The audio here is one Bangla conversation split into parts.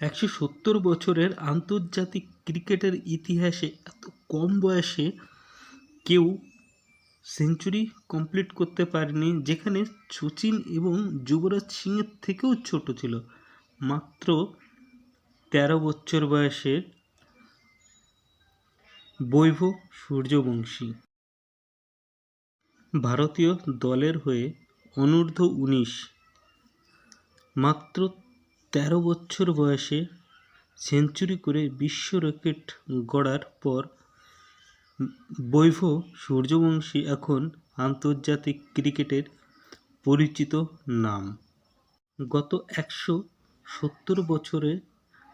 একশো সত্তর বছরের আন্তর্জাতিক ক্রিকেটের ইতিহাসে এত কম বয়সে কেউ সেঞ্চুরি কমপ্লিট করতে পারেনি, যেখানে সচিন এবং যুবরাজ সিংয়ের থেকেও ছোট ছিল। মাত্র তেরো বছর বয়সের বৈভব সূর্যবংশী। ভারতীয় দলের হয়ে অনূর্ধ্ব উনিশ। মাত্র তেরো বছর বয়সে সেঞ্চুরি করে বিশ্ব রেকর্ড গড়ার পর বৈভব সূর্যবংশী এখন আন্তর্জাতিক ক্রিকেটের পরিচিত নাম। গত একশো সত্তর বছরে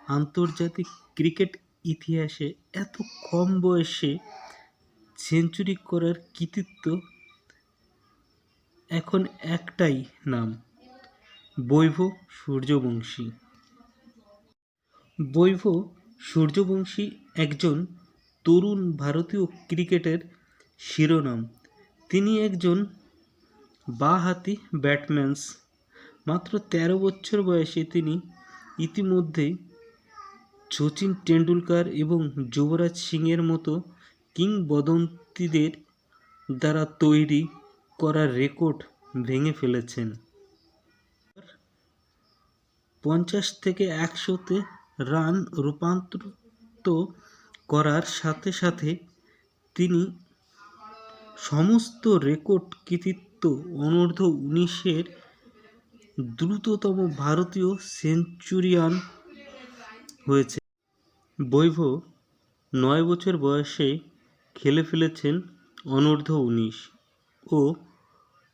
আন্তর্জাতিক ক্রিকেট ইতিহাসে এত কম বয়সে সেঞ্চুরি করার কৃতিত্ব এখন একটাই নাম। বৈভব সূর্যবংশী। বৈভ সূর্যবংশী একজন তরুণ ভারতীয় ক্রিকেটের শিরোনাম। তিনি একজন বাঁহাতি ব্যাটম্যানস মাত্র তেরো বছর বয়সে তিনি ইতিমধ্যেই শচীন টেন্ডুলকার এবং যুবরাজ সিংয়ের মতো কিংবদন্তিদের দ্বারা তৈরি করা রেকর্ড ভেঙে ফেলেছেন। পঞ্চাশ থেকে একশোতে রান রূপান্তরিত করার সাথে সাথে তিনি সমস্ত রেকর্ড কৃতিত্ব অনূর্ধ্ব উনিশের দ্রুততম ভারতীয় সেঞ্চুরিয়ান হয়েছে। বৈভব নয় বছর বয়সে খেলে ফেলেছেন অনূর্ধ্ব উনিশ ও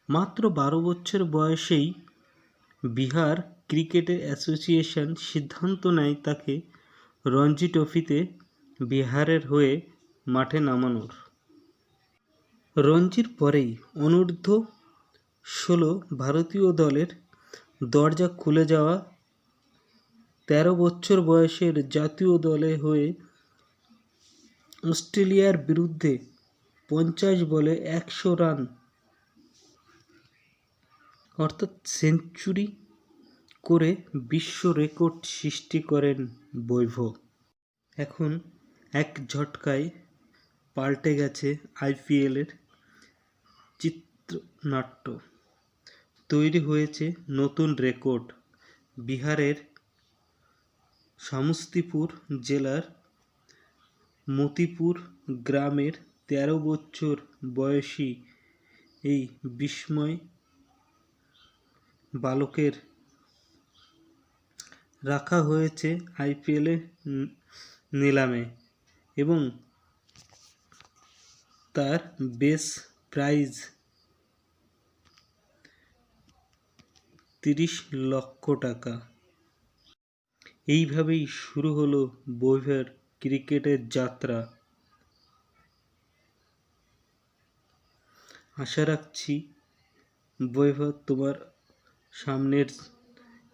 মাত্র বারো বছর বয়সেই বিহার ক্রিকেট অ্যাসোসিয়েশন সিদ্ধান্ত নেয় তাকে রঞ্জি ট্রফিতে বিহারের হয়ে মাঠে নামানোর। রঞ্জির পরেই অনূর্ধ্ব ষোলো ভারতীয় দলের দরজা খুলে যাওয়া তেরো বছর বয়সের জাতীয় দলে হয়ে অস্ট্রেলিয়ার বিরুদ্ধে পঞ্চাশ বলে একশো রান, অর্থাৎ সেঞ্চুরি করে বিশ্ব রেকর্ড সৃষ্টি করেন বৈভব। এখন এক ঝটকায় পাল্টে গেছে আইপিএলের চিত্রনাট্য। তৈরি হয়েছে নতুন রেকর্ড। বিহারের সমস্তিপুর জেলার মতিপুর গ্রামের তেরো বছর বয়সী এই বিস্ময় বালকের রাখা হয়েছে আইপিএলে নিলামে এবং তার বেস প্রাইজ তিরিশ লক্ষ টাকা। এইভাবেই শুরু হলো বৈভবের ক্রিকেটের যাত্রা। আশা রাখছি বৈভব তোমার সামনের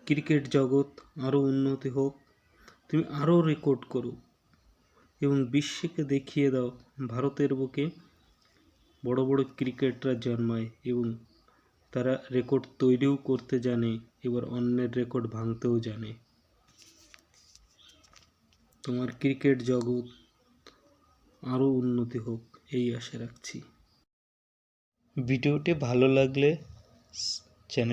ক্রিকেট জগৎ আরও উন্নতি হোক, তুমি আরও রেকর্ড করো এবং বিশ্বকে দেখিয়ে দাও ভারতের বুকে বড় বড় ক্রিকেটাররা জন্মায় এবং তারা রেকর্ড তৈরিও করতে জানে, এবার অন্যের রেকর্ড ভাঙতেও জানে। তোমার ক্রিকেট জগৎ আরও উন্নতি হোক, এই আশা রাখছি। ভিডিওটি ভালো লাগলে চ্যানেল